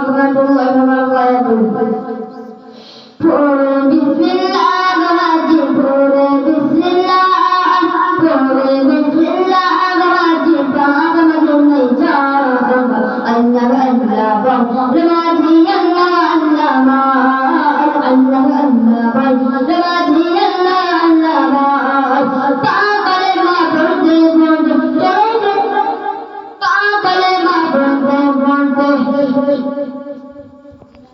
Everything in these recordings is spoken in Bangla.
রহমাতুল্লাহি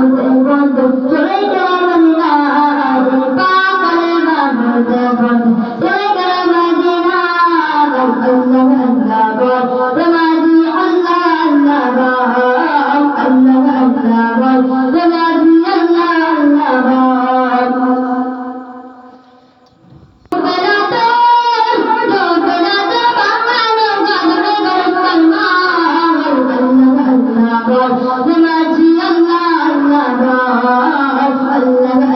Anadolu'dan doktora gel. আল্লাহ